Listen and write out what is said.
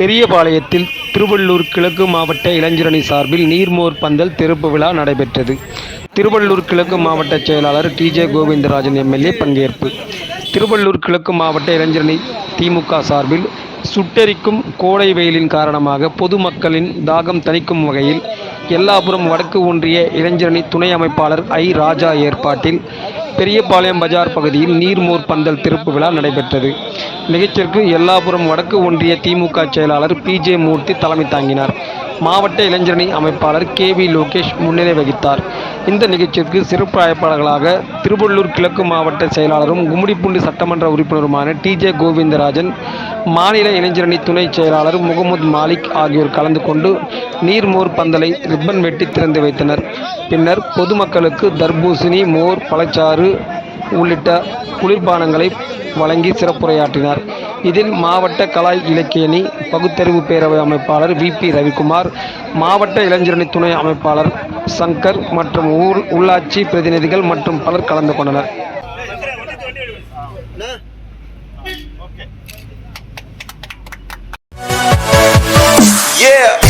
பெரியபாளையத்தில் திருவள்ளூர் கிழக்கு மாவட்ட இளைஞரணி சார்பில் நீர்மோர் பந்தல் திறப்பு விழா நடைபெற்றது. திருவள்ளூர் கிழக்கு மாவட்ட செயலாளர் டிஜே கோவிந்தராஜன் எம்எல்ஏ பங்கேற்பு. திருவள்ளூர் கிழக்கு மாவட்ட இளைஞரணி திமுக சார்பில் சுட்டெரிக்கும் கோடை வெயிலின் காரணமாக பொதுமக்களின் தாகம் தணிக்கும் வகையில் எல்லாபுரம் வடக்கு ஒன்றிய இளைஞரணி துணை அமைப்பாளர் ஐ ராஜா ஏற்பாட்டில் பெரியபாளையம் பஜார் பகுதியில் நீர்மோர் பந்தல் திறப்பு விழா நடைபெற்றது. நிகழ்ச்சிக்கு எல்லாபுரம் வடக்கு ஒன்றிய திமுக செயலாளர் பி ஜே மூர்த்தி தலைமை தாங்கினார். மாவட்ட இளைஞரணி அமைப்பாளர் கே வி லோகேஷ் முன்னிலை வகித்தார். இந்த நிகழ்ச்சிக்கு சிறப்பு அழைப்பாளர்களாக திருவள்ளூர் கிழக்கு மாவட்ட செயலாளரும் கும்மிடிப்பூண்டி சட்டமன்ற உறுப்பினருமான டி ஜே கோவிந்தராஜன் மாநில இளைஞரணி துணை செயலாளர் முகமது மாலிக் ஆகியோர் கலந்து கொண்டு நீர்மோர் பந்தலை ரிப்பன் வெட்டி திறந்து வைத்தனர். பின்னர் பொதுமக்களுக்கு தர்பூசணி மோர் பழச்சாறு உள்ளிட்ட குளிர்பானங்களை வழங்கி சிறப்புரையாற்றினார். இதில் மாவட்ட கலாய் இலக்கியணி பகுத்தறிவு பேரவை அமைப்பாளர் வி. பி. ரவிக்குமார் மாவட்ட இளைஞரணி துணை அமைப்பாளர் சங்கர் மற்றும் ஊர் உள்ளாட்சி பிரதிநிதிகள் மற்றும் பலர் கலந்து கொண்டனர். Yeah.